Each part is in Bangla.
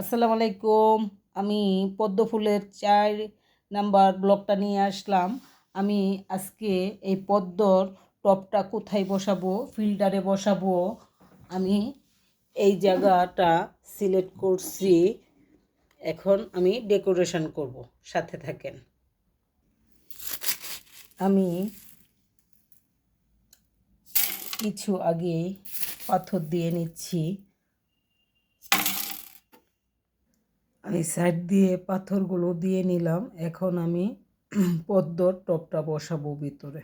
আসসালামু আলাইকুম। আমি পদ্ম ফুলের চার নাম্বার ব্লকটা নিয়ে আসলাম। আমি আজকে এই পদ্মর টপটা কোথায় বসাবো, ফিল্টারে বসাবো, আমি এই জায়গাটা সিলেক্ট করছি। এখন আমি ডেকোরেশন করব, সাথে থাকেন। আমি কিছু আগে পাথর দিয়ে নিচ্ছি। আমি সাইড দিয়ে পাথরগুলো দিয়ে নিলাম। এখন আমি পদ্মর টপটা বসাবো ভিতরে।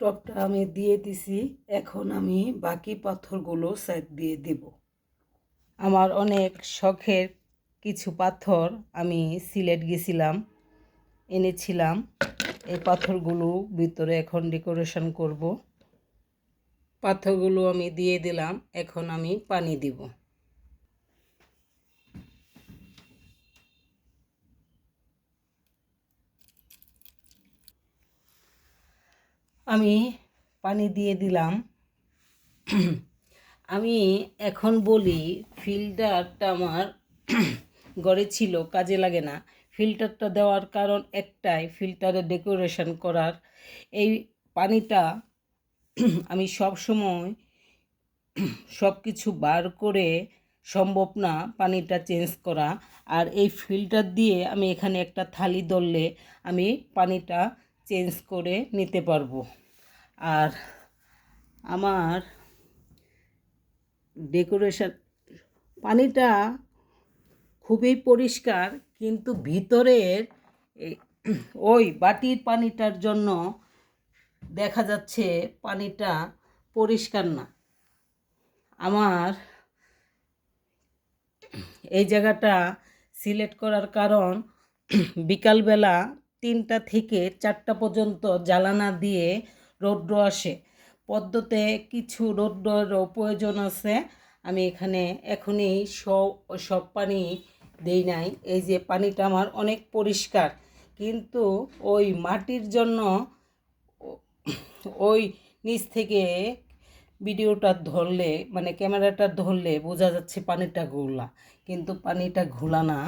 টপটা আমি দিয়ে দিছি। এখন আমি বাকি পাথরগুলো সাইড দিয়ে দেব। আমার অনেক শখের কিছু পাথর আমি সিলেট গেছিলাম, এনেছিলাম। এই পাথরগুলো ভিতরে এখন ডেকোরেশন করব। পাথরগুলো আমি দিয়ে দিলাম। এখন আমি পানি দিব। আমি পানি দিয়ে দিলাম। আমি এখন বলি, ফিল্টারটা আমার ঘরে ছিল, কাজে লাগে না। ফিল্টারটা দেওয়ার কারণ একটাই, ফিল্টারে ডেকোরেশন করার। এই পানিটা আমি সব সময় সব কিছু বার করে সম্ভব না পানিটা চেঞ্জ করা। আর এই ফিল্টার দিয়ে আমি এখানে একটা থালি ধরলে আমি পানিটা চেঞ্জ করে নিতে পারব। আর আমার ডেকোরেশন পানিটা খুবই পরিষ্কার, কিন্তু ভিতরের ওই বাটির পানিটার জন্য দেখা যাচ্ছে পানিটা পরিষ্কার না। আমার এই জায়গাটা সিলেক্ট করার কারণ বিকালবেলা তিনটা থেকে চারটা পর্যন্ত জ্বালানা দিয়ে রৌদ্র আসে। পদ্মতে কিছু রৌদ্রেরও প্রয়োজন আছে। আমি এখানে এখনই সব সব পানি দেই নাই। এই যে পানিটা আমার অনেক পরিষ্কার। কিন্তু ওই মাটির জন্য ওই নিচ থেকে ভিডিওটা ধরলে মানে ক্যামেরাটা ধরলে বোঝা যাচ্ছে পানিটা ঘোলা। কিন্তু পানিটা ঘোলা না।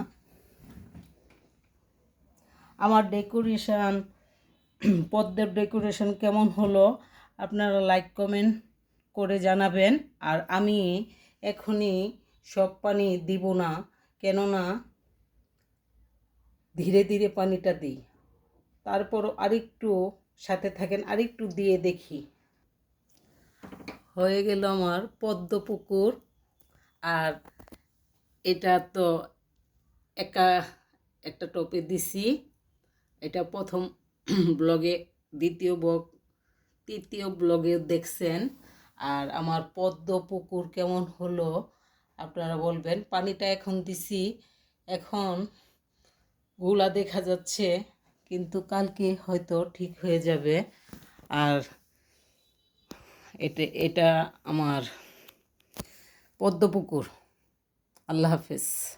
আমার ডেকোরেশন পদ্মের ডেকোরেশন কেমন হলো আপনারা লাইক কমেন্ট করে জানাবেন। আর আমি এখনই সব পানি দিব না, কেননা ধীরে ধীরে পানিটা দিই। তারপর আরেকটু সাথে থাকেন, আরেকটু দিয়ে দেখি। হয়ে গেল আমার পদ্ম পুকুর। আর এটা তো একা একটা টপে দিছি। এটা প্রথম ব্লগে দ্বিতীয় ব্লগ, তৃতীয় ব্লগে দেখছেন। আর আমার পদ্ম পুকুর কেমন হলো আপনারা বলবেন। পানিটা এখন দিছি। এখনগুলা দেখা যাচ্ছে, কিন্তু কালকে হয়তো ঠিক হয়ে যাবে। আর এটা এটা আমার পদ্ম পুকুর। আল্লাহ হাফেজ।